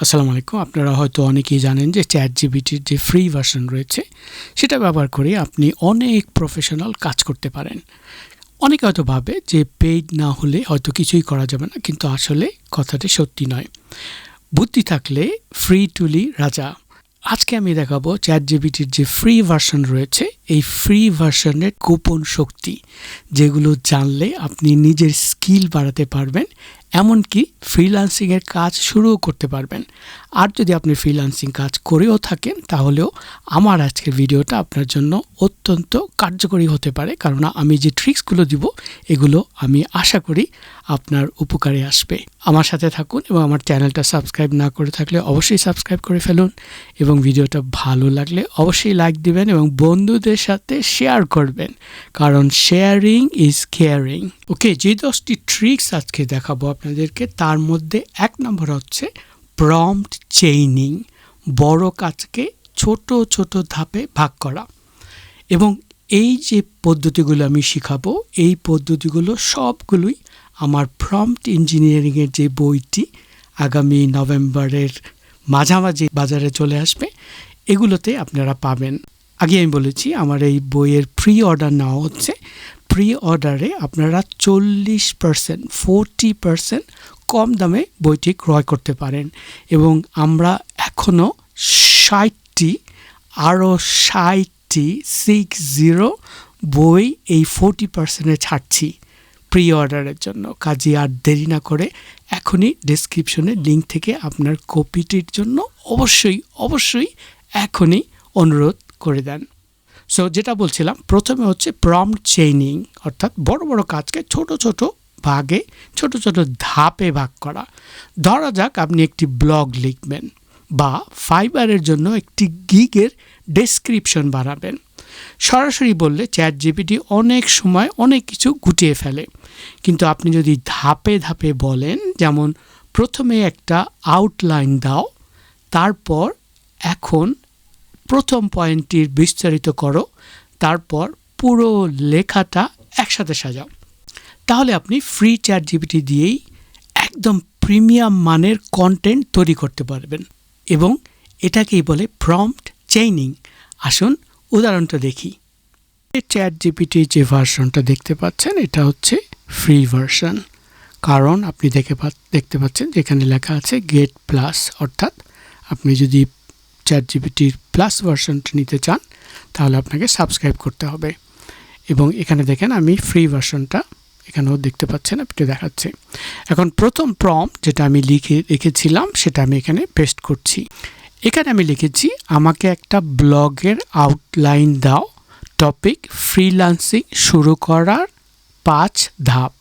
আসসালামু আলাইকুম। আপনারা হয়তো অনেকেই জানেন যে চ্যাট জিবিটির যে ফ্রি ভার্সন রয়েছে, সেটা ব্যবহার করে আপনি অনেক প্রফেশনাল কাজ করতে পারেন। অনেকে হয়তো ভাবে যে পেইড না হলে হয়তো কিছুই করা যাবে না, কিন্তু আসলে কথাটি সত্যি নয়। বুদ্ধি থাকলে ফ্রি টুলি রাজা। আজকে আমি দেখাবো চ্যাট জিবিটির যে ফ্রি ভার্সন রয়েছে, এই ফ্রি ভার্সনের গোপন শক্তি, যেগুলো জানলে আপনি নিজের স্কিল বাড়াতে পারবেন এমনকি ফ্রিল্যান্সিংয়ের কাজ শুরুও করতে পারবেন। আর যদি আপনি ফ্রিল্যান্সিং কাজ করেও থাকেন, তাহলেও আমার আজকের ভিডিওটা আপনার জন্য অত্যন্ত কার্যকরী হতে পারে। কারণ আমি যে ট্রিক্সগুলো দিব, এগুলো আমি আশা করি আপনার উপকারে আসবে। আমার সাথে থাকুন এবং আমার চ্যানেলটা সাবস্ক্রাইব না করে থাকলে অবশ্যই সাবস্ক্রাইব করে ফেলুন এবং ভিডিওটা ভালো লাগলে অবশ্যই লাইক দিবেন এবং বন্ধুদের সাথে শেয়ার করবেন। কারণ শেয়ারিং ইজ কেয়ারিং ওকে যে দশটি ট্রিক্স আজকে দেখাবো আপনাদেরকে। তার মধ্যে এক নম্বর হচ্ছে প্রম্পট চেইনিং বড় কাজকে ছোট ছোট ধাপে ভাগ করা। এবং এই যে পদ্ধতিগুলো আমি শিখাবো, এই পদ্ধতিগুলো সবগুলোই আমার প্রম্পট ইঞ্জিনিয়ারিংয়ের যে বইটি আগামী নভেম্বরের মাঝামাঝি বাজারে চলে আসবে, এগুলোতে আপনারা পাবেন। আগে আমি বলেছি, আমার এই বইয়ের প্রি অর্ডার নেওয়া হচ্ছে। প্রি অর্ডারে আপনারা চল্লিশ পারসেন্ট ফোরটি পারসেন্ট কম দামে বইটি ক্রয় করতে পারেন। এবং আমরা এখনও ষাটটি, আরও ষাটটি সিক্স জিরো বই এই ফোরটি পার্সেন্টে ছাড়ছি প্রি অর্ডারের জন্য। কাজে আর দেরি না করে এখনই ডিসক্রিপশনে লিঙ্ক থেকে আপনার কপিটির জন্য অবশ্যই অবশ্যই এখনই অনুরোধ করে দেন। সো যেটা বলছিলাম, প্রথমে হচ্ছে প্রম চেইনিং অর্থাৎ বড় বড় কাজকে ছোট ছোট ভাগে, ছোট ছোট ধাপে ভাগ করা। ধরা যাক আপনি একটি ব্লগ লিখবেন বা ফাইবারের জন্য একটি গিগের ডেসক্রিপশন বানাবেন। সরাসরি বললে চ্যাট জিপিটি অনেক সময় অনেক কিছু গুটিয়ে ফেলে। কিন্তু আপনি যদি ধাপে ধাপে বলেন, যেমন প্রথমে একটা আউটলাইন দাও, তারপর এখন প্রথম পয়েন্টটির বিস্তারিত করো, তারপর পুরো লেখাটা একসাথে সাজাও। তাহলে আপনি ফ্রি চ্যাট জিপিটি দিয়েই একদম প্রিমিয়াম মানের কন্টেন্ট তৈরি করতে পারবেন এবং এটাকেই বলে প্রম্পট চেইনিং আসুন উদাহরণটা দেখি। চ্যাট জিপিটির যে ভার্সনটা দেখতে পাচ্ছেন, এটা হচ্ছে ফ্রি ভার্সন কারণ আপনি দেখে দেখতে পাচ্ছেন যেখানে লেখা আছে গেট প্লাস অর্থাৎ আপনি যদি চ্যাট জিপিটির প্লাস ভার্সনটা নিতে চান, তাহলে আপনাকে সাবস্ক্রাইব করতে হবে। এবং এখানে দেখেন আমি ফ্রি ভার্সনটা এখানেও দেখতে পাচ্ছেন আপনি দেখাচ্ছে। এখন প্রথম প্রম যেটা আমি লিখে, রেখেছিলাম, সেটা আমি এখানে পেস্ট করছি। এখানে আমি লিখেছি, আমাকে একটা ব্লগের আউটলাইন দাও টপিক ফ্রিলান্সিং শুরু করার পাঁচ ধাপ।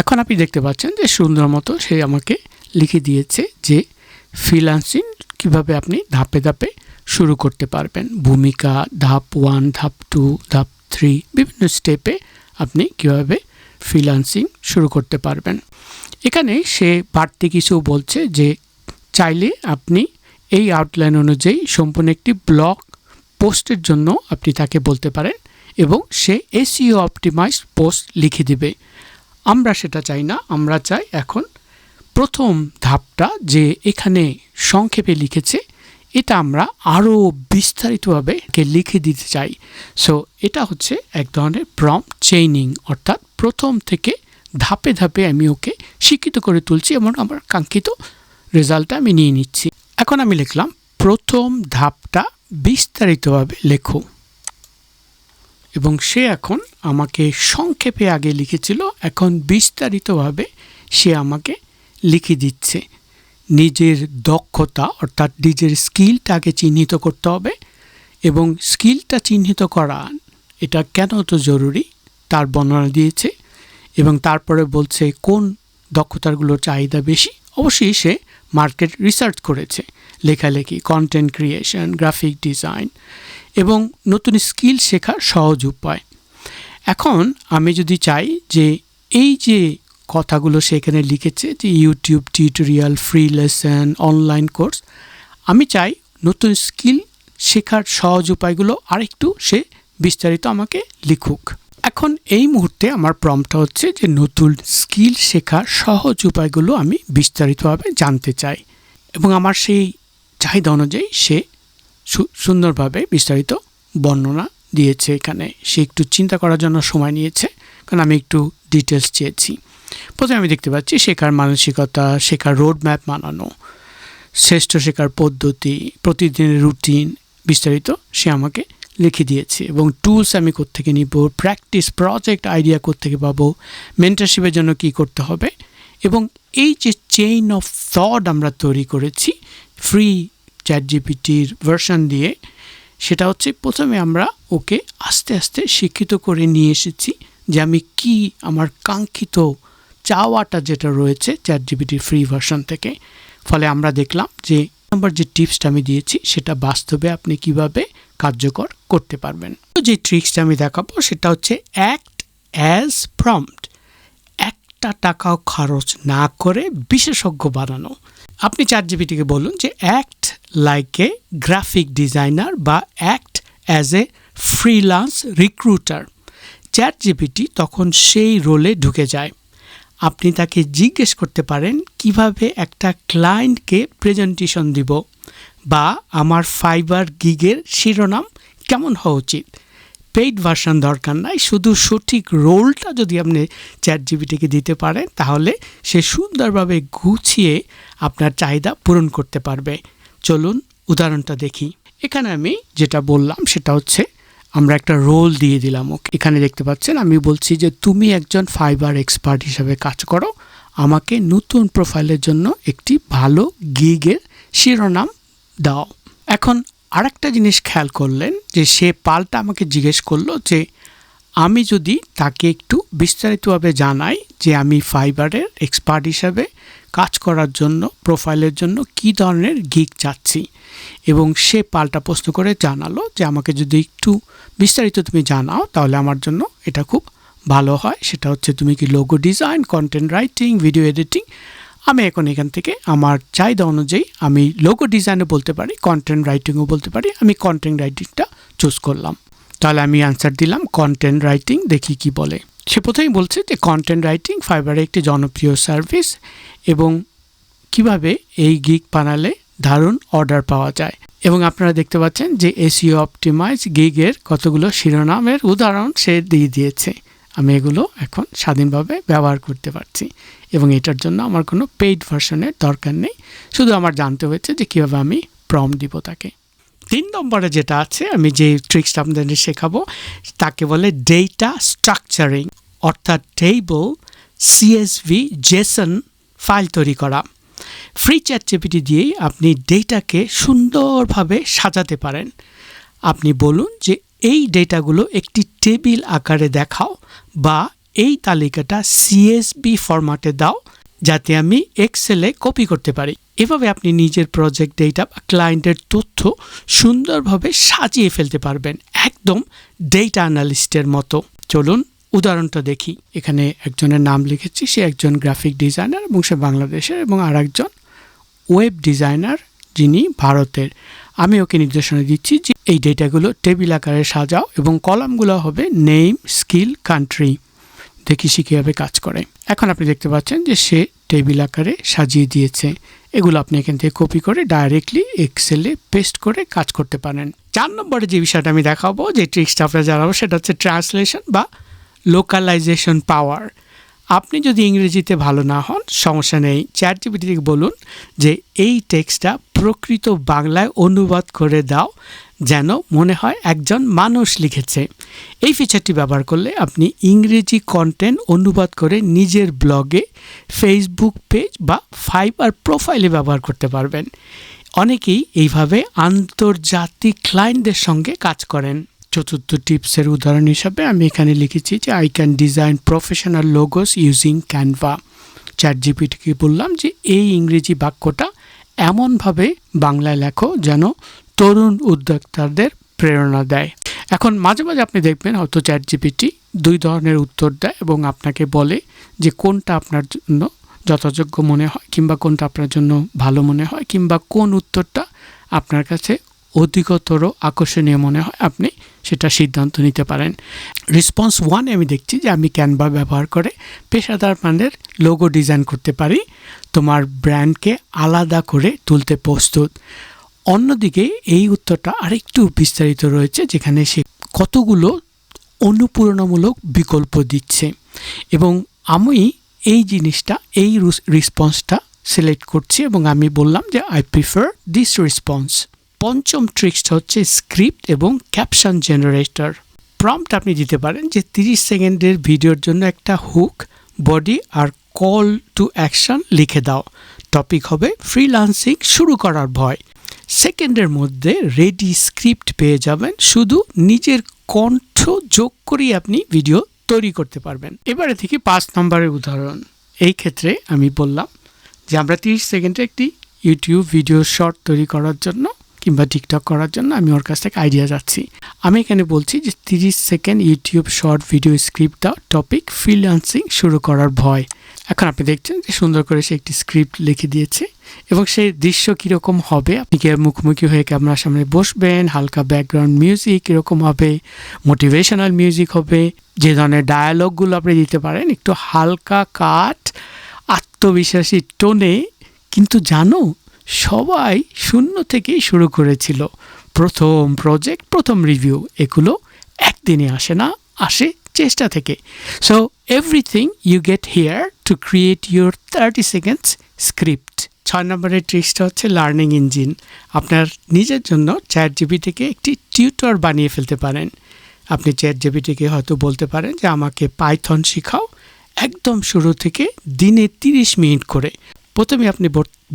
এখন আপনি দেখতে পাচ্ছেন যে সুন্দর মতো সে আমাকে লিখে দিয়েছে যে ফ্রিলান্সিং কীভাবে আপনি ধাপে ধাপে শুরু করতে পারবেন। ভূমিকা, ধাপ ওয়ান ধাপ টু ধাপ থ্রি বিভিন্ন স্টেপে আপনি কীভাবে ফ্রিলান্সিং শুরু করতে পারবেন। এখানে সে বাড়তি কিছু বলছে যে, চাইলে আপনি এই আউটলাইন অনুযায়ী সম্পূর্ণ একটি ব্লগ পোস্টের জন্য আপনি তাকে বলতে পারেন এবং সে এসিও অপটিমাইজ পোস্ট লিখে দিবে। আমরা সেটা চাই না, আমরা চাই এখন প্রথম ধাপটা যে এখানে সংক্ষেপে লিখেছে এটা আমরা আরও বিস্তারিতভাবে লিখে দিতে চাই। সো এটা হচ্ছে এক ধরনের প্রম চেইনিং অর্থাৎ প্রথম থেকে ধাপে ধাপে আমি ওকে শিক্ষিত করে তুলছি এবং আমার কাঙ্ক্ষিত রেজাল্টটা আমি নিয়ে নিচ্ছি। এখন আমি লিখলাম, প্রথম ধাপটা বিস্তারিতভাবে লেখো। এবং সে এখন আমাকে সংক্ষেপে আগে লিখেছিল, এখন বিস্তারিতভাবে সে আমাকে লিখে দিচ্ছে। নিজের দক্ষতা অর্থাৎ নিজের স্কিলটাকে চিহ্নিত করতে হবে এবং স্কিলটা চিহ্নিত করা, এটা কেন তো জরুরি? তার বর্ণনা দিয়েছে এবং তারপরে বলছে, কোন দক্ষতারগুলোর চাহিদা বেশি? অবশ্যই সে মার্কেট রিসার্চ করেছে, লেখালেখি কন্টেন্ট ক্রিয়েশন গ্রাফিক ডিজাইন এবং নতুন স্কিল শেখার সহজ উপায়। এখন আমি যদি চাই যে এই যে কথাগুলো সেখানে লিখেছে যে YouTube tutorial free lesson online course আমি চাই নতুন স্কিল শেখার সহজ উপায়গুলো আরেকটু সে বিস্তারিত আমাকে লিখুক। এখন এই মুহূর্তে আমার প্রমটা হচ্ছে যে নতুন স্কিল শেখার সহজ উপায়গুলো আমি বিস্তারিতভাবে জানতে চাই। এবং আমার সেই চাহিদা অনুযায়ী সে সুন্দরভাবে বিস্তারিত বর্ণনা দিয়েছে এখানে। সে একটু চিন্তা করার জন্য সময় নিয়েছে, কারণ আমি একটু ডিটেলস চেয়েছি। প্রথমে আমি দেখতে পাচ্ছি শেখার মানসিকতা, শেখার রোড ম্যাপ বানানো, শ্রেষ্ঠ শেখার পদ্ধতি, প্রতিদিনের রুটিন বিস্তারিত সে আমাকে লিখে দিয়েছে এবং টুলস আমি কোত্থেকে নিব প্র্যাকটিস প্রজেক্ট আইডিয়া কোত্থেকে পাবো মেন্টারশিপের জন্য কি করতে হবে এবং এই যে চেইন অফ থট আমরা তৈরি করেছি ফ্রি চ্যাট জিপিটির ভার্সন দিয়ে, সেটা হচ্ছে প্রথমে আমরা ওকে আস্তে আস্তে শিক্ষিত করে নিয়ে এসেছি যে আমি কি আমার কাঙ্ক্ষিত চাওয়াটা যেটা রয়েছে চ্যাট জিপিটির ফ্রি ভার্সন থেকে। ফলে আমরা দেখলাম যে নম্বর যে টিপসটা আমি দিয়েছি, সেটা বাস্তবে আপনি কীভাবে কার্যকর করতে পারবেন। তো যে ট্রিক্সটা আমি দেখাবো, সেটা হচ্ছে অ্যাক্ট অ্যাজ প্রম্পট একটা টাকাও খরচ না করে বিশেষজ্ঞ বানানো। আপনি চার জিবিটিকে বলুন যে act like a graphic designer বা act as a freelance recruiter chat GPT তখন সেই রোলে ঢুকে যায়। আপনি তাকে জিজ্ঞেস করতে পারেন, কীভাবে একটা ক্লায়েন্টকে প্রেজেন্টেশন দিব বা আমার ফাইবার গিগের শিরোনাম কেমন হওয়া উচিত? পেইড ভার্সন দরকার নাই, শুধু সঠিক রোলটা যদি আপনি চ্যাট জিবিটিকে দিতে পারেন, তাহলে সে সুন্দরভাবে গুছিয়ে আপনার চাহিদা পূরণ করতে পারবে। চলুন উদাহরণটা দেখি। এখানে আমি যেটা বললাম, সেটা হচ্ছে আমরা একটা রোল দিয়ে দিলাম এখানে দেখতে পাচ্ছেন, আমি বলছি যে, তুমি একজন ফাইবার এক্সপার্ট হিসাবে কাজ করো। আমাকে নতুন প্রোফাইলের জন্য একটি ভালো গিগের শিরোনাম দাও। এখন আরেকটা জিনিস খেয়াল করলেন যে, সে পাল্টা আমাকে জিজ্ঞেস করল যে, আমি যদি তাকে একটু বিস্তারিতভাবে জানাই যে, আমি ফাইবারের এক্সপার্ট হিসাবে কাজ করার জন্য প্রোফাইলের জন্য কী ধরনের গিগ চাচ্ছি? এবং সে পাল্টা প্রশ্ন করে জানালো যে, আমাকে যদি একটু বিস্তারিত তুমি জানাও, তাহলে আমার জন্য এটা খুব ভালো হয়। সেটা হচ্ছে, তুমি কি logo design content writing video editing আমি এখন এখান থেকে আমার চাহিদা অনুযায়ী আমি লোগো ডিজাইনও বলতে পারি কন্টেন্ট রাইটিংও বলতে পারি। আমি কন্টেন্ট রাইটিংটা চুজ করলাম। তাহলে আমি অ্যান্সার দিলাম কন্টেন্ট রাইটিং দেখি কি বলে। সে প্রথমেই বলছে যে কন্টেন্ট রাইটিং ফাইবারে একটি জনপ্রিয় সার্ভিস এবং কীভাবে এই গিগ বানালে দারুণ অর্ডার পাওয়া যায়। এবং আপনারা দেখতে পাচ্ছেন যে এসিও অপটিমাইজ গিগের কতগুলো শিরোনামের উদাহরণ সে দিয়ে দিয়েছে। আমি এগুলো এখন স্বাধীনভাবে ব্যবহার করতে পারছি এবং এটার জন্য আমার কোনো পেইড ভার্সনের দরকার নেই। শুধু আমার জানতে হয়েছে যে কীভাবে আমি প্রম দিব তাকে। তিন নম্বরে যেটা আছে, আমি যে ট্রিক্সটা আপনাদের শেখাবো, তাকে বলে ডেটা স্ট্রাকচারিং অর্থাৎ টেবল সিএসভি জেসন ফাইল তৈরি করা। ফ্রি চ্যাট জিপিটি দিয়েই আপনি ডেটাকে সুন্দরভাবে সাজাতে পারেন। আপনি বলুন যে এই ডেটাগুলো একটি টেবিল আকারে দেখাও বা এই তালিকাটা সিএসবি ফরম্যাটে দাও, যাতে আমি এক্সেলে কপি করতে পারি। এভাবে আপনি নিজের প্রজেক্ট ডেটা বা ক্লায়েন্টের তথ্য সুন্দরভাবে সাজিয়ে ফেলতে পারবেন, একদম ডেটা অ্যানালিস্টের মতো। চলুন উদাহরণটা দেখি। এখানে একজনের নাম লিখেছি, সে একজন গ্রাফিক ডিজাইনার এবং সে বাংলাদেশের এবং আর একজন ওয়েব ডিজাইনার যিনি ভারতের। আমি ওকে নির্দেশনা দিচ্ছি যে এই ডেটাগুলো টেবিল আকারে সাজাও এবং কলামগুলো হবে নেম, স্কিল কান্ট্রি দেখি সে কীভাবে কাজ করে। এখন আপনি দেখতে পাচ্ছেন যে সে টেবিল আকারে সাজিয়ে দিয়েছে। এগুলো আপনি এখান থেকে কপি করে ডাইরেক্টলি এক্সেলে পেস্ট করে কাজ করতে পারেন। চার নম্বরে যে বিষয়টা আমি দেখাবো, যে ট্রিক্সটা আপনার জানাব, সেটা হচ্ছে ট্রান্সলেশন বা লোকালাইজেশন পাওয়ার আপনি যদি ইংরেজিতে ভালো না হন, সমস্যা নেই। চ্যাট জিপিটিকে বলুন যে, এই টেক্সটটা প্রকৃত বাংলায় অনুবাদ করে দাও, যেন মনে হয় একজন মানুষ লিখেছে। এই ফিচারটি ব্যবহার করলে আপনি ইংরেজি কন্টেন্ট অনুবাদ করে নিজের ব্লগে ফেসবুক পেজ বা ফাইবার প্রোফাইলে ব্যবহার করতে পারবেন। অনেকেই এইভাবে আন্তর্জাতিক ক্লায়েন্টদের সঙ্গে কাজ করেন। চতুর্থ টিপসের উদাহরণ হিসাবে আমি এখানে লিখেছি যে I can design professional logos using Canva chat জিপিটিকে বললাম যে এই ইংরেজি বাক্যটা এমনভাবে বাংলায় লেখো যেন তরুণ উদ্যোক্তাদের প্রেরণা দেয়। এখন মাঝে মাঝে আপনি দেখবেন হয়তো চ্যাট জিপিটি দুই ধরনের উত্তর দেয় এবং আপনাকে বলে যে কোনটা আপনার জন্য যথাযোগ্য মনে হয় কিংবা কোনটা আপনার জন্য ভালো মনে হয় কিংবা কোন উত্তরটা আপনার কাছে অধিকতর আকর্ষণীয় মনে হয়। আপনি সেটা সিদ্ধান্ত নিতে পারেন। রেসপন্স ওয়ান আমি দেখছি যে আমি ক্যানভা ব্যবহার করে পেশাদার মানের লোগো ডিজাইন করতে পারি। তোমার ব্র্যান্ডকে আলাদা করে তুলতে প্রস্তুত। অন্যদিকে এই উত্তরটা আরেকটু বিস্তারিত রয়েছে, যেখানে সে কতগুলো অনুপ্রেরণামূলক বিকল্প দিচ্ছে। এবং আমি এই জিনিসটা, এই রেসপন্সটা সিলেক্ট করছি এবং আমি বললাম যে আই প্রিফার দিস রেসপন্স পঞ্চম ট্রিক্সটা হচ্ছে স্ক্রিপ্ট এবং ক্যাপশন জেনারেটর প্রম্পট আপনি দিতে পারেন যে তিরিশ সেকেন্ডের ভিডিওর জন্য একটা হুক বডি আর কল টু অ্যাকশন লিখে দাও। টপিক হবে ফ্রিলান্সিং শুরু করার ভয়। সেকেন্ডের মধ্যে রেডি স্ক্রিপ্ট পেয়ে যাবেন। শুধু নিজের কণ্ঠ যোগ করেই আপনি ভিডিও তৈরি করতে পারবেন। এবারে থেকে পাঁচ নম্বরের উদাহরণ। এই ক্ষেত্রে আমি বললাম যে আমরা তিরিশ সেকেন্ডে একটি ইউটিউব ভিডিও শর্ট তৈরি করার জন্য কিংবা টিকটক করার জন্য আমি ওর কাছ থেকে আইডিয়া যাচ্ছি। আমি এখানে বলছি যে তিরিশ second YouTube short video script দাও টপিক ফ্রিল্যান্সিং শুরু করার ভয়। এখন আপনি দেখছেন যে সুন্দর করে সে একটি স্ক্রিপ্ট লিখে দিয়েছে এবং সেই দৃশ্য কীরকম হবে, আপনি কি মুখোমুখি হয়ে ক্যামেরার সামনে বসবেন, হালকা ব্যাকগ্রাউন্ড মিউজিক কীরকম হবে মোটিভেশনাল মিউজিক হবে, যে ধরনের ডায়ালগগুলো আপনি দিতে পারেন, একটু হালকা কাট আত্মবিশ্বাসী টোনে, কিন্তু জানো সবাই শূন্য থেকেই শুরু করেছিল। প্রথম প্রজেক্ট প্রথম রিভিউ এগুলো একদিনে আসে না, আসে চেষ্টা থেকে। So everything you get here to create your thirty seconds script ছয় নম্বরের ট্রিক্সটা হচ্ছে লার্নিং ইঞ্জিন আপনার নিজের জন্য চ্যাট জিবিটিকে একটি টিউটর বানিয়ে ফেলতে পারেন। আপনি চ্যাট জিবিটিকে হয়তো বলতে পারেন যে, আমাকে পাইথন শেখাও। একদম শুরু থেকে দিনে তিরিশ মিনিট করে। প্রথমে আপনি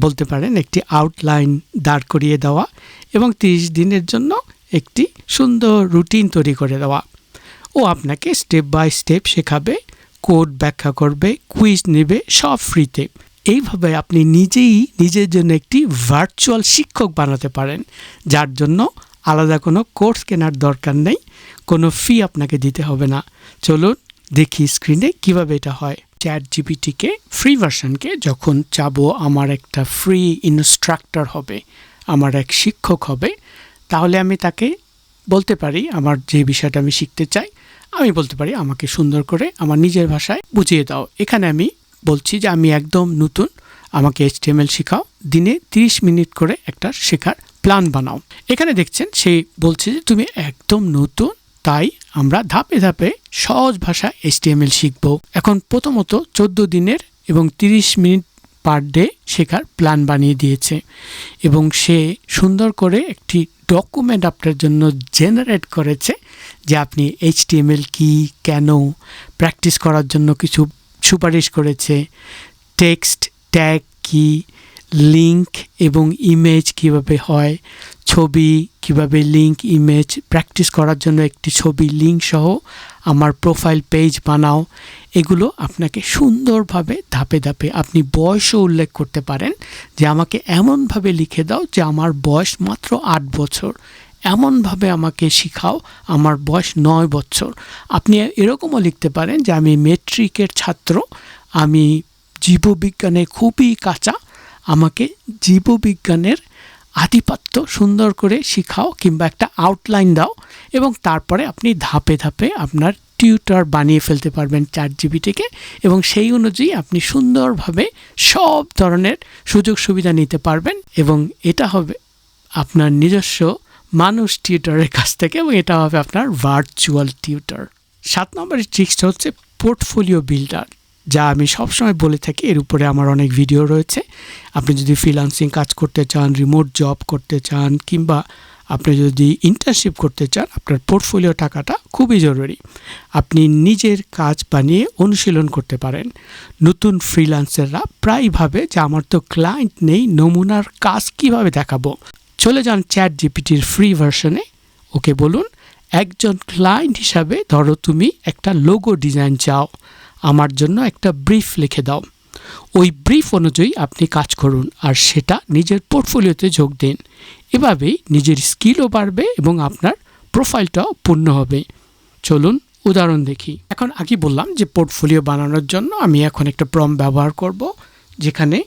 বলতে পারেন একটি আউটলাইন দাঁড় করিয়ে দেওয়া এবং তিরিশ দিনের জন্য একটি সুন্দর রুটিন তৈরি করে দেওয়া। ও আপনাকে স্টেপ বাই স্টেপ শেখাবে কোড ব্যাখ্যা করবে কুইজ নেবে, সব ফ্রিতে এইভাবে আপনি নিজেই নিজের জন্য একটি ভার্চুয়াল শিক্ষক বানাতে পারেন, যার জন্য আলাদা কোনো কোর্স কেনার দরকার নেই, কোনো ফি আপনাকে দিতে হবে না। চলুন দেখি স্ক্রিনে কীভাবে এটা হয়। চ্যাট জিপিটিকে ফ্রি ভার্সনকে যখন চাবো আমার একটা ফ্রি ইনস্ট্রাক্টর হবে, আমার এক শিক্ষক হবে, তাহলে আমি তাকে বলতে পারি আমার যে বিষয়টা আমি শিখতে চাই, আমি বলতে পারি আমাকে সুন্দর করে আমার নিজের ভাষায় বুঝিয়ে দাও। এখানে আমি বলছি যে আমি একদম নতুন, আমাকে এইচটিএমএল শেখাও, দিনে 30 মিনিট করে একটা শেখার প্ল্যান বানাও। এখানে দেখছেন সে বলছে যে তুমি একদম নতুন তাই আমরা ধাপে ধাপে সহজ ভাষা এইচটিএমএল শিখব। এখন প্রথমত চোদ্দ দিনের এবং 30 মিনিট পার ডে শেখার প্ল্যান বানিয়ে দিয়েছে এবং সে সুন্দর করে একটি ডকুমেন্ট আপনার জন্য জেনারেট করেছে যে আপনি এইচটিএমএল কি, কেন প্র্যাকটিস করার জন্য কিছু সুপারিশ করেছে টেক্সট ট্যাগ কি লিঙ্ক এবং ইমেজ কীভাবে হয়, ছবি কীভাবে লিঙ্ক ইমেজ প্র্যাকটিস করার জন্য একটি ছবি লিঙ্ক সহ আমার প্রোফাইল পেজ বানাও। এগুলো আপনাকে সুন্দরভাবে ধাপে ধাপে আপনি বয়সও উল্লেখ করতে পারেন যে আমাকে এমনভাবে লিখে দাও যে আমার বয়স মাত্র আট বছর। এমনভাবে আমাকে শিখাও আমার বয়স নয় বছর। আপনি এরকমও লিখতে পারেন যে আমি মেট্রিকের ছাত্র, আমি জীববিজ্ঞানে খুবই কাঁচা আমাকে জীববিজ্ঞানের আধিপত্য সুন্দর করে শিখাও কিংবা একটা আউটলাইন দাও এবং তারপরে আপনি ধাপে ধাপে আপনার টিউটার বানিয়ে ফেলতে পারবেন চার জিবিটিকে এবং সেই অনুযায়ী আপনি সুন্দরভাবে সব ধরনের সুযোগ সুবিধা নিতে পারবেন এবং এটা হবে আপনার নিজস্ব মানুষ টিউটারের কাছ থেকে এবং এটা হবে আপনার ভার্চুয়াল টিউটার সাত নম্বরের ট্রিক্সটা হচ্ছে পোর্টফোলিও বিল্ডার যা আমি সবসময় বলে থাকি, এর উপরে আমার অনেক ভিডিও রয়েছে। আপনি যদি ফ্রিলান্সিং কাজ করতে চান রিমোট জব করতে চান, কিংবা আপনি যদি ইন্টার্নশিপ করতে চান, আপনার পোর্টফোলিও টাকাটা খুবই জরুরি। আপনি নিজের কাজ বানিয়ে অনুশীলন করতে পারেন। নতুন ফ্রিলান্সাররা প্রায় ভাবে যে, আমার তো ক্লায়েন্ট নেই, নমুনার কাজ কীভাবে দেখাবো? চলে যান চ্যাট জিপিটির ফ্রি ভার্সনে ওকে বলুন, একজন ক্লায়েন্ট হিসাবে ধরো তুমি একটা লোগো ডিজাইন চাও। আমার জন্য একটা ব্রিফ লিখে দাও। ওই ব্রিফ অনুযায়ী আপনি কাজ করুন আর সেটা নিজের পোর্টফোলিওতে যোগ দিন। এভাবেই নিজের স্কিলও বাড়বে এবং আপনার প্রোফাইলটাও পূর্ণ হবে। চলুন উদাহরণ দেখি। এখন আগে বললাম যে পোর্টফোলিও বানানোর জন্য আমি এখন একটা প্রম ব্যবহার করব, যেখানে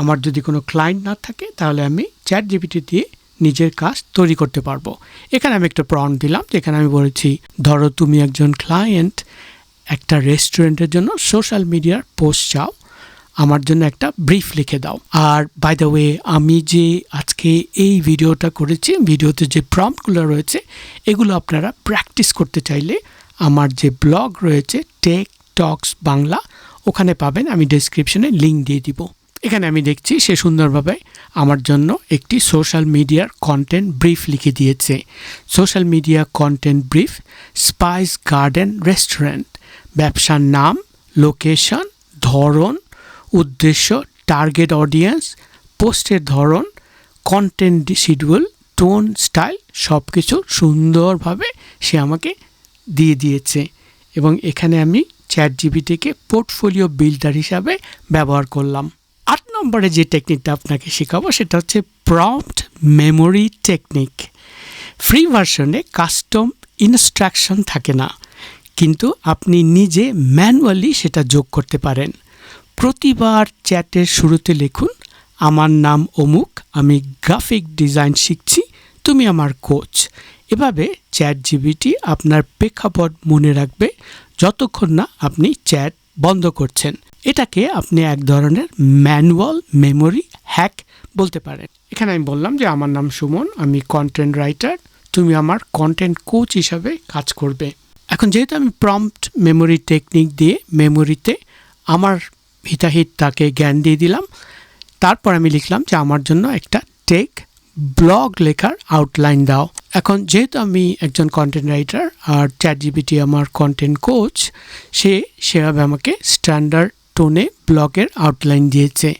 আমার যদি কোনো ক্লায়েন্ট না থাকে তাহলে আমি চ্যাট জিপিটি দিয়ে নিজের কাজ তৈরি করতে পারব। এখানে আমি একটা প্রন দিলাম, যেখানে আমি বলেছি, ধরো তুমি একজন ক্লায়েন্ট একটা রেস্টুরেন্টের জন্য সোশ্যাল মিডিয়ার পোস্ট চাও, আমার জন্য একটা ব্রিফ লিখে দাও। আর বাই দ্য ওয়ে আমি যে আজকে এই ভিডিওটা করেছি ভিডিওতে যে প্রম্পটগুলো রয়েছে, এগুলো আপনারা প্র্যাকটিস করতে চাইলে আমার যে ব্লগ রয়েছে টেক টক্স বাংলা ওখানে পাবেন। আমি ডেসক্রিপশনে লিঙ্ক দিয়ে দিব। এখানে আমি দেখছি সে সুন্দরভাবে আমার জন্য একটি সোশ্যাল মিডিয়ার কন্টেন্ট ব্রিফ লিখে দিয়েছে। Social media content brief spice garden restaurant ব্যবসার নাম লোকেশন ধরন, উদ্দেশ্য টার্গেট অডিয়েন্স পোস্টের ধরন কন্টেন্ট শিডিউল টোন স্টাইল সব কিছু সুন্দরভাবে সে আমাকে দিয়ে দিয়েছে। এবং এখানে আমি চ্যাট জিবিটিকে পোর্টফোলিও বিল্ডার হিসাবে ব্যবহার করলাম। আট নম্বরে যে টেকনিকটা আপনাকে শেখাবো সেটা হচ্ছে প্রম্পট মেমোরি টেকনিক ফ্রি ভার্সনে কাস্টম ইনস্ট্রাকশন থাকে না। কিন্তু আপনি নিজে ম্যানুয়ালি সেটা যোগ করতে পারেন। প্রতিবার চ্যাটের শুরুতে লিখুন, আমার নাম অমুক, আমি গ্রাফিক ডিজাইন শিখছি, তুমি আমার কোচ। এভাবে চ্যাট জিবিটি আপনার প্রেক্ষাপট মনে রাখবে যতক্ষণ না আপনি চ্যাট বন্ধ করছেন। এটাকে আপনি এক ধরনের ম্যানুয়াল মেমোরি হ্যাক বলতে পারেন। এখানে আমি বললাম যে, আমার নাম সুমন, আমি কন্টেন্ট রাইটার, তুমি আমার কন্টেন্ট কোচ হিসাবে কাজ করবে। এখন যেহেতু আমি প্রম্পট মেমোরি টেকনিক দিয়ে মেমোরিতে আমার হিতাহিত তাকে জ্ঞান দিয়ে দিলাম, তারপর আমি লিখলাম যে আমার জন্য একটা টেক ব্লগ লেখার আউটলাইন দাও। এখন যেহেতু আমি একজন কন্টেন্ট রাইটার আর চ্যাট জিবিটি আমার কন্টেন্ট কোচ সে সেভাবে আমাকে স্ট্যান্ডার্ড টোনে ব্লগের আউটলাইন দিয়েছে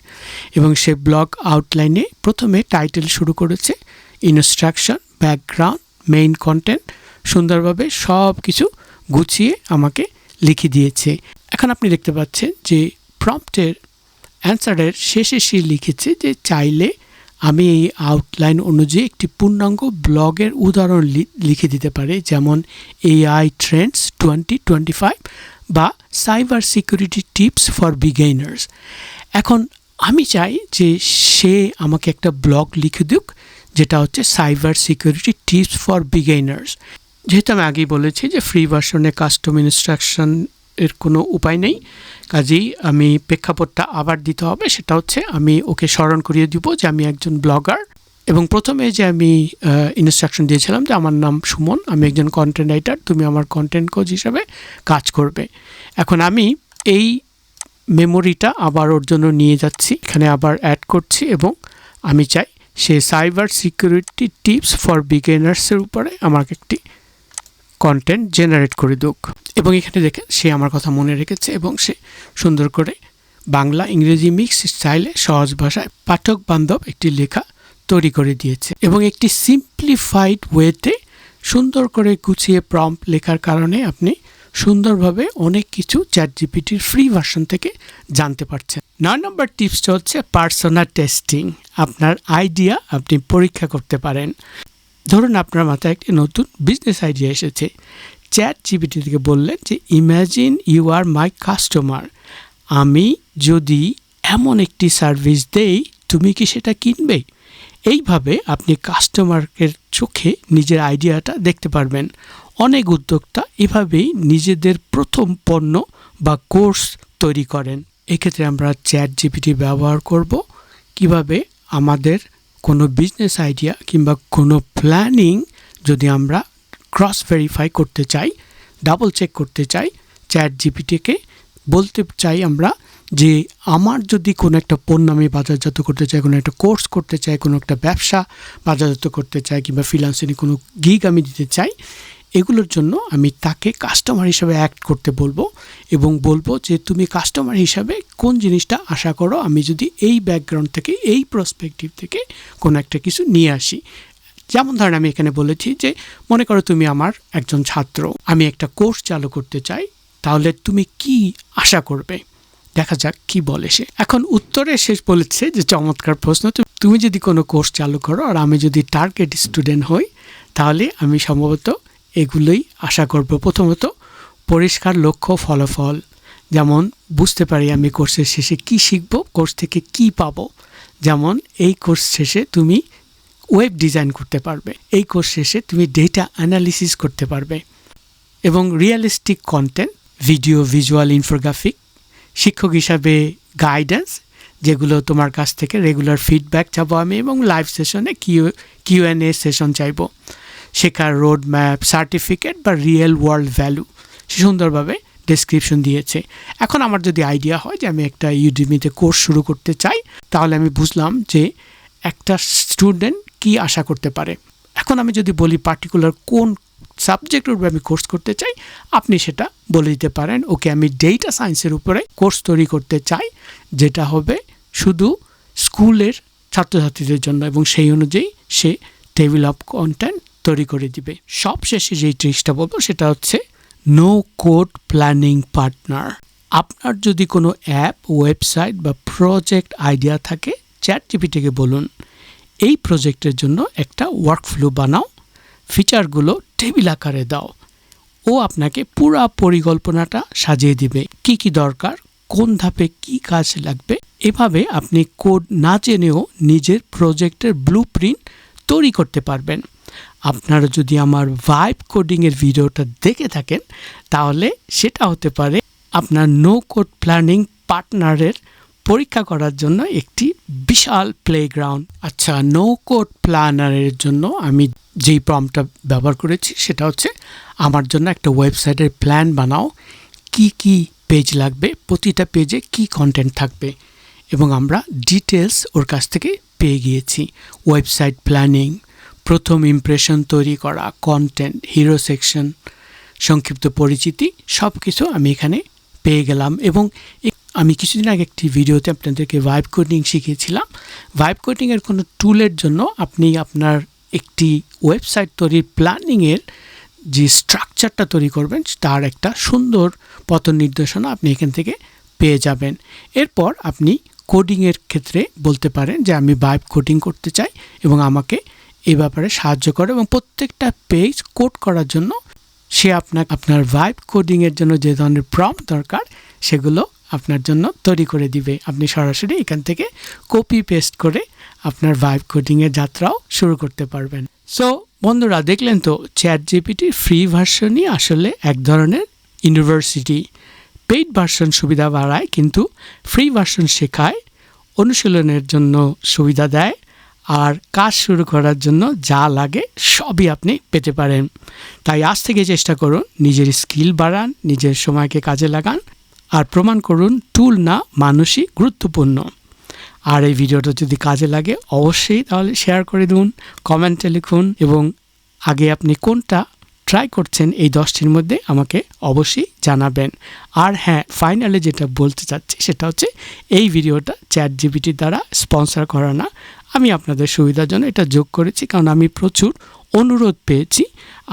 এবং সে ব্লগ আউটলাইনে প্রথমে টাইটেল শুরু করেছে ইনস্ট্রাকশন ব্যাকগ্রাউন্ড মেইন কন্টেন্ট সুন্দরভাবে সব কিছু গুছিয়ে আমাকে লিখে দিয়েছে। এখন আপনি দেখতে পাচ্ছেন যে প্রম্পটের অ্যান্সারের শেষে সে লিখেছে যে চাইলে আমি এই আউটলাইন অনুযায়ী একটি পূর্ণাঙ্গ ব্লগের উদাহরণ লিখে দিতে পারি, যেমন AI trends twenty twenty five বা cyber security tips for beginners এখন আমি চাই যে সে আমাকে একটা ব্লগ লিখে দিক, যেটা হচ্ছে cyber security tips for beginners যেহেতু আমি আগেই বলেছি যে ফ্রি ভার্সনে কাস্টম ইনস্ট্রাকশন এর কোনো উপায় নেই, কাজেই আমি প্রেক্ষাপটটা আবার দিতে হবে। সেটা হচ্ছে আমি ওকে স্মরণ করিয়ে দিব যে আমি একজন ব্লগার এবং প্রথমে যে আমি ইনস্ট্রাকশন দিয়েছিলাম যে আমার নাম সুমন, আমি একজন কন্টেন্ট রাইটার তুমি আমার কন্টেন্ট কোচ হিসাবে কাজ করবে। এখন আমি এই মেমোরিটা আবার ওর জন্য নিয়ে যাচ্ছি, এখানে আবার অ্যাড করছি এবং আমি চাই সে সাইবার সিকিউরিটি টিপস ফর বিগেনার্সের উপরে আমাকে একটি কন্টেন্ট জেনারেট করে দুক। এবং এখানে দেখেন, সে আমার কথা মনে রেখেছে এবং সে সুন্দর করে বাংলা ইংরেজি মিক্স স্টাইলে সহজ ভাষায় পাঠক বান্ধব একটি লেখা তৈরি করে দিয়েছে এবং একটি সিম্পলিফাইড ওয়েতে সুন্দর করে গুছিয়ে প্রম্প লেখার কারণে আপনি সুন্দরভাবে অনেক কিছু চ্যাট জিপিটির ফ্রি ভার্সন থেকে জানতে পারছেন। নয় নম্বর টিপসটা হচ্ছে পার্সোনাল টেস্টিং আপনার আইডিয়া আপনি পরীক্ষা করতে পারেন। ধরুন আপনার মাথায় একটি নতুন বিজনেস আইডিয়া এসেছে। চ্যাট জিবিটি থেকে বললেন যে imagine you are my customer আমি যদি এমন একটি সার্ভিস দেই, তুমি কি সেটা কিনবে? এইভাবে আপনি কাস্টমারের চোখে নিজের আইডিয়াটা দেখতে পারবেন। অনেক উদ্যোক্তা এভাবেই নিজেদের প্রথম পণ্য বা কোর্স তৈরি করেন। এক্ষেত্রে আমরা চ্যাট জিপিটি ব্যবহার করব। কীভাবে? আমাদের কোনো বিজনেস আইডিয়া কিংবা কোনো প্ল্যানিং যদি আমরা ক্রস ভেরিফাই করতে চাই ডাবল চেক করতে চাই চ্যাট জিপিটিকে বলতে চাই আমরা যে আমার যদি কোনো একটা পণ্য আমি বাজারজাত করতে চাই, কোনো একটা কোর্স করতে চাই, কোনো একটা ব্যবসা বাজারজাত করতে চাই কিংবা ফ্রিলান্সিংয়ে কোনো গিগ আমি দিতে চাই এগুলোর জন্য আমি তাকে কাস্টমার হিসাবে অ্যাক্ট করতে বলব এবং বলব যে তুমি কাস্টমার হিসাবে কোন জিনিসটা আশা করো? আমি যদি এই ব্যাকগ্রাউন্ড থেকে, এই প্রসপেক্টিভ থেকে কোনো একটা কিছু নিয়ে আসি। যেমন ধরেন আমি এখানে বলেছি যে, মনে করো তুমি আমার একজন ছাত্র, আমি একটা কোর্স চালু করতে চাই, তাহলে তুমি কি আশা করবে? দেখা যাক কি বলে সে। এখন উত্তরে শেষ বলেছে যে, চমৎকার প্রশ্ন তুমি যদি কোনো কোর্স চালু করো আর আমি যদি টার্গেট স্টুডেন্ট হই, তাহলে আমি সম্ভবত এগুলোই আশা করব প্রথমত পরিষ্কার লক্ষ্য ফলাফল। যেমন, বুঝতে পারি আমি কোর্সের শেষে কি শিখব, কোর্স থেকে কি পাব। যেমন, এই কোর্স শেষে তুমি ওয়েব ডিজাইন করতে পারবে। এই কোর্স শেষে তুমি ডেটা অ্যানালিসিস করতে পারবে। এবং realistic content, video, visual infographic, শিক্ষক হিসাবে গাইডেন্স, যেগুলো তোমার কাছ থেকে রেগুলার ফিডব্যাক চাবো আমি এবং লাইভ সেশনে Q Q and A session চাইব। শেখার রোড ম্যাপ সার্টিফিকেট বা রিয়েল ওয়ার্ল্ড ভ্যালু সে সুন্দরভাবে ডেসক্রিপশন দিয়েছে। এখন আমার যদি আইডিয়া হয় যে আমি একটা ইউডিমিতে কোর্স শুরু করতে চাই, তাহলে আমি বুঝলাম যে একটা স্টুডেন্ট কি আশা করতে পারে। এখন আমি যদি বলি পার্টিকুলার কোন সাবজেক্টের উপরে আমি কোর্স করতে চাই, আপনি সেটা বলে দিতে পারেন ওকে আমি ডেটা সায়েন্সের উপরে কোর্স তৈরি করতে চাই, যেটা হবে শুধু স্কুলের ছাত্রছাত্রীদের জন্য এবং সেই অনুযায়ী সে টেবিল অফ কন্টেন্ট তৈরি করে দিবে। সবশেষে যেই ট্রিক্সটা বলব সেটা হচ্ছে নো কোড প্ল্যানিং পার্টনার আপনার যদি কোনো অ্যাপ ওয়েবসাইট বা প্রজেক্ট আইডিয়া থাকে চ্যাট জিপিটিকে বলুন। এই প্রজেক্টের জন্য একটা ওয়ার্কফ্লো বানাও ফিচারগুলো টেবিল আকারে দাও। ও আপনাকে পুরা পরিকল্পনাটা সাজিয়ে দিবে। কি কি দরকার, কোন ধাপে কি কাজ লাগবে, এভাবে আপনি কোড না জেনেও নিজের প্রজেক্টের ব্লু প্রিন্ট তৈরি করতে পারবেন। আপনারা যদি আমার ভাইব কোডিংয়ের ভিডিওটা দেখে থাকেন, তাহলে সেটা হতে পারে আপনার নো কোড প্ল্যানিং পার্টনারের পরীক্ষা করার জন্য একটি বিশাল প্লেগ্রাউন্ড আচ্ছা নো কোড প্ল্যানারের জন্য আমি যেই প্রমটা ব্যবহার করেছি, সেটা হচ্ছে আমার জন্য একটা ওয়েবসাইটের প্ল্যান বানাও। কি কি পেজ লাগবে, প্রতিটা পেজে কি কন্টেন্ট থাকবে, এবং আমরা ডিটেলস ওর কাছ থেকে পেয়ে গিয়েছি। ওয়েবসাইট প্ল্যানিং, প্রথম ইমপ্রেশন তৈরি করা কন্টেন্ট হিরো সেকশন সংক্ষিপ্ত পরিচিতি সব কিছু আমি এখানে পেয়ে গেলাম এবং আমি কিছুদিন আগে একটি ভিডিওতে আপনাদেরকে ভাইব কোডিং শিখিয়েছিলাম। ভাইব কোডিংয়ের কোনো টুলের জন্য আপনি আপনার একটি ওয়েবসাইট তৈরির প্ল্যানিংয়ের যে স্ট্রাকচারটা তৈরি করবেন, তার একটা সুন্দর পথ নির্দেশনা আপনি এখান থেকে পেয়ে যাবেন। এরপর আপনি কোডিংয়ের ক্ষেত্রে বলতে পারেন যে আমি ভাইব কোডিং করতে চাই এবং আমাকে এ ব্যাপারে সাহায্য করে এবং প্রত্যেকটা পেজ কোড করার জন্য সে আপনার আপনার ভাইব কোডিংয়ের জন্য যে ধরনের প্রম দরকার, সেগুলো আপনার জন্য তৈরি করে দিবে। আপনি সরাসরি এখান থেকে কপি পেস্ট করে আপনার ভাইব কোডিংয়ের যাত্রাও শুরু করতে পারবেন। সো বন্ধুরা, দেখলেন তো চ্যাট জিপিটির ফ্রি ভার্সনই আসলে এক ধরনের ইউনিভার্সিটি পেইড ভার্সন সুবিধা বাড়ায়, কিন্তু ফ্রি ভার্সন শেখায়, অনুশীলনের জন্য সুবিধা দেয়, আর কাজ শুরু করার জন্য যা লাগে সবই আপনি পেতে পারেন। তাই আজ থেকে চেষ্টা করুন নিজের স্কিল বাড়ান, নিজের সময়কে কাজে লাগান, আর প্রমাণ করুন টুল না মানুষই গুরুত্বপূর্ণ। আর এই ভিডিওটা যদি কাজে লাগে, অবশ্যই তাহলে শেয়ার করে দিন কমেন্টে লিখুন, এবং আগে আপনি কোনটা ট্রাই করছেন এই দশটির মধ্যে আমাকে অবশ্যই জানাবেন। আর হ্যাঁ ফাইনালে যেটা বলতে চাচ্ছি সেটা হচ্ছে, এই ভিডিওটা চ্যাট জিবিটির দ্বারা স্পন্সর করা না। আমি আপনাদের সুবিধার জন্য এটা যোগ করেছি, কারণ আমি প্রচুর অনুরোধ পেয়েছি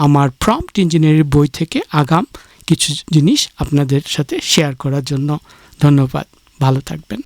আমার প্রম্পট ইঞ্জিনিয়ারিং বই থেকে আগাম কিছু জিনিস আপনাদের সাথে শেয়ার করার জন্য। ধন্যবাদ, ভালো থাকবেন।